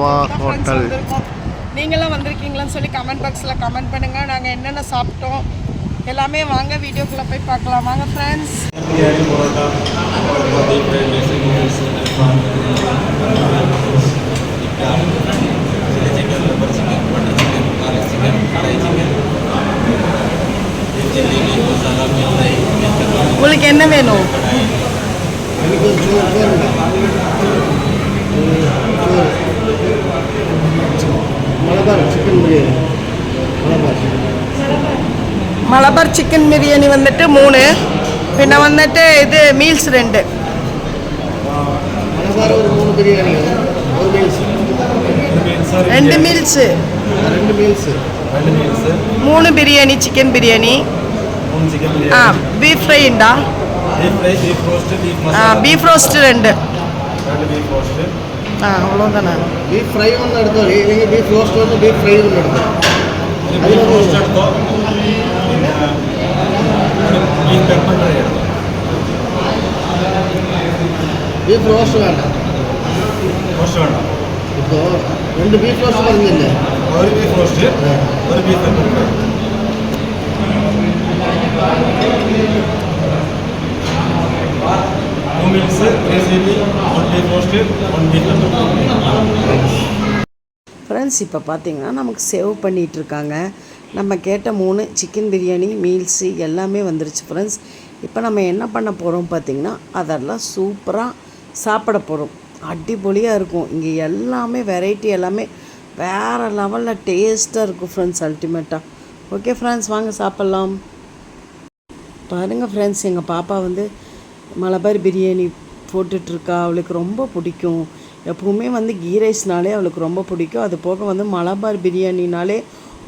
Rama hotel நீங்களாம் வந்திருக்கீங்களான்னு சொல்லி comment பாக்ஸில் கமெண்ட் பண்ணுங்கள் நாங்கள் என்னென்ன சாப்பிட்டோம் எல்லாமே வாங்க வீடியோக்குள்ளே போய் பார்க்கலாம். வாங்க ஃப்ரெண்ட்ஸ் உங்களுக்கு என்ன வேணும்? எனக்கு ஒரு சோறு சோறுங்க சோறு மலபார் சிக்கன் பிரியாணி மலபார் மலபார் சிக்கன் பிரியாணி வந்துட்டு மூணு பின்ன வந்துட்டு இது மீல்ஸ் ரெண்டு மலபார் ஒரு மூணு பிரியாணி ஒரு மீல்ஸ் ரெண்டு மீல்ஸு ரெண்டு மீல்ஸு ஆ அவ்வளோதானே பீஃப் ஃப்ரை ஒன்று எடுத்தோம். நீங்கள் பீஃப் ரோஸ்ட் வந்து பீஃப் ஃப்ரை ஒன்று எடுத்தோம். அதில் ரோஸ்ட் எடுத்தோம். பீஃப் பெப்பர் ஃப்ரை எடுத்தோம் பீஃப் ரோஸ்ட் வேண்டாம். ரோஸ்ட் வேண்டாம். இப்போ ஒரு meals, basically only roasted, only friends இப்போ பார்த்தீங்கன்னா நமக்கு சேவ் பண்ணிகிட்ருக்காங்க நம்ம கேட்ட மூணு சிக்கன் பிரியாணி மீல்ஸு எல்லாமே வந்துருச்சு ஃப்ரெண்ட்ஸ் இப்போ நம்ம என்ன பண்ண போகிறோம் பார்த்திங்கன்னா அதெல்லாம் சூப்பராக சாப்பிட போகிறோம் அடிப்பொலியாக இருக்கும். இங்கே எல்லாமே வெரைட்டி எல்லாமே வேறு லெவலில் டேஸ்ட்டாக இருக்கும் ஃப்ரெண்ட்ஸ் அல்டிமேட்டாக ஓகே ஃப்ரெண்ட்ஸ் வாங்க சாப்பிட்லாம். பாருங்கள் ஃப்ரெண்ட்ஸ் எங்கள் பாப்பா வந்து மலபார் பிரியாணி போட்டுட்ருக்கா அவளுக்கு ரொம்ப பிடிக்கும். எப்பவுமே வந்து கீ ரைஸ்னாலே அவளுக்கு ரொம்ப பிடிக்கும். அது போக வந்து மலபார் பிரியாணினாலே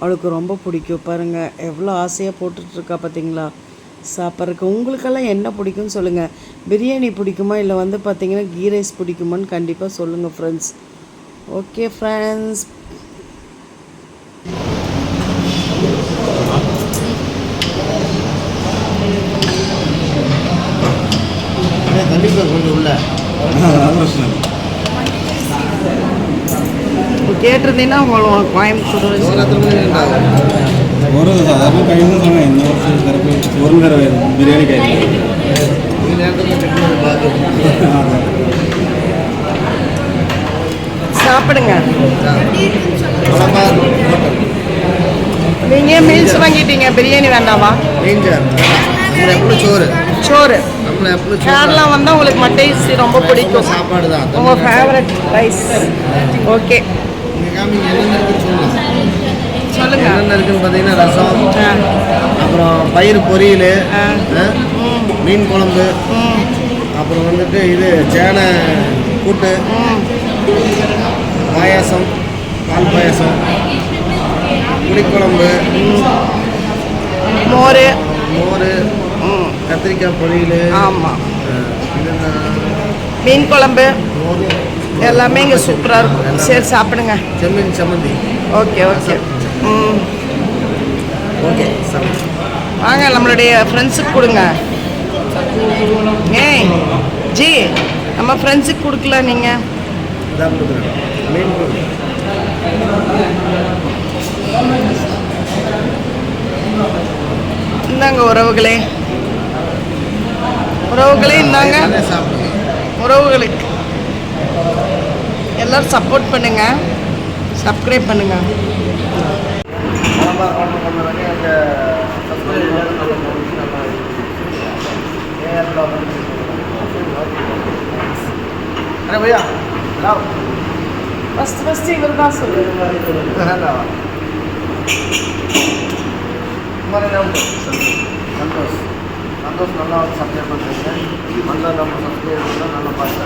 அவளுக்கு ரொம்ப பிடிக்கும். பாருங்கள் எவ்வளோ ஆசையாக போட்டுட்ருக்கா பார்த்தீங்களா சாப்பிட்றதுக்கு. உங்களுக்கெல்லாம் என்ன பிடிக்கும்னு சொல்லுங்கள் பிரியாணி பிடிக்குமா? இல்லை வந்து பார்த்தீங்கன்னா கீ ரைஸ் பிடிக்குமான்னு கண்டிப்பாக சொல்லுங்கள் ஃப்ரெண்ட்ஸ் ஓகே ஃப்ரெண்ட்ஸ் கேட்டிருந்தீங்கன்னா உங்களுக்கு கோயம்புத்தூர் எத்தனை மணி ഉണ്ടാവും ഓരോ സാധാരണ കഴിയുന്ന സമയം ഇന്ന് കുറച്ച് തിരക്ക് ചോറും കയറുമായിരുന്നു ബിരിയാണി കഴിക്കും ഈ നേരത്തെ ചെക്ക് ബാക്കി சாப்பிடுங்க மலபார் ஹோட்டல் நீங்கள் மீல்ஸ் வாங்கிட்டீங்க பிரியாணி வேண்டாமா ரேஞ்சர் நம்ம எப்பளும் சோறு சோறு நம்ம எப்பளும் சோறு கேரளா வந்தால் உங்களுக்கு மட்டை இட்லி ரொம்ப பிடிக்கும் சாப்பாடு தான் உங்கள் ஃபேவரட் ரைஸ் ஓகே சொல்லுங்க. என்னென்ன இருக்குன்னு பார்த்தீங்கன்னா ரசம் அப்புறம் பயிர் பொரியல் மீன் குழம்பு அப்புறம் வந்துட்டு இது சேனை கூட்டு. பாயாசம் பால் பாயாசம் புளிக்குழம்பு மோர். மோர் கத்திரிக்காய் பொரியல் ஆமாம் மீன் குழம்பு. மோர். எல்லாமே இங்கே சூப்பராக இருக்கும். சரி சாப்பிடுங்க. செம்மீன் சம்மந்தி. Okay okay. ம். ஓகே வாங்க நம்மளுடைய ஃப்ரெண்ட்ஸுக்கு கொடுங்க. ஏய் ஜி நம்ம ஃப்ரெண்ட்ஸுக்கு கொடுக்கல நீங்கள் இந்தாங்க உறவுகளே. உறவுகளே இந்தாங்க. உறவுகளுக்கு எல்லாரும் சப்போர்ட் பண்ணுங்க சப்ஸ்கிரைப் பண்ணுங்க மலபார் ஹோட்டல் வந்தவொடனே அந்த சப்ஸ்கிரைப் நம்ம ஏஆர்ல வந்து अरे भैया लाओ ஃபஸ்ட் ஃபஸ்ட்டு இவர் தான் சொல்லுங்க लाओ हमारे नाम संतोष संतोष நல்லா வந்து சப்ஸ்கிரைப் பண்ணுறீங்க நல்லா நம்ம சப்ஸ்கிரைப் பண்ணால் நல்லா பார்த்தா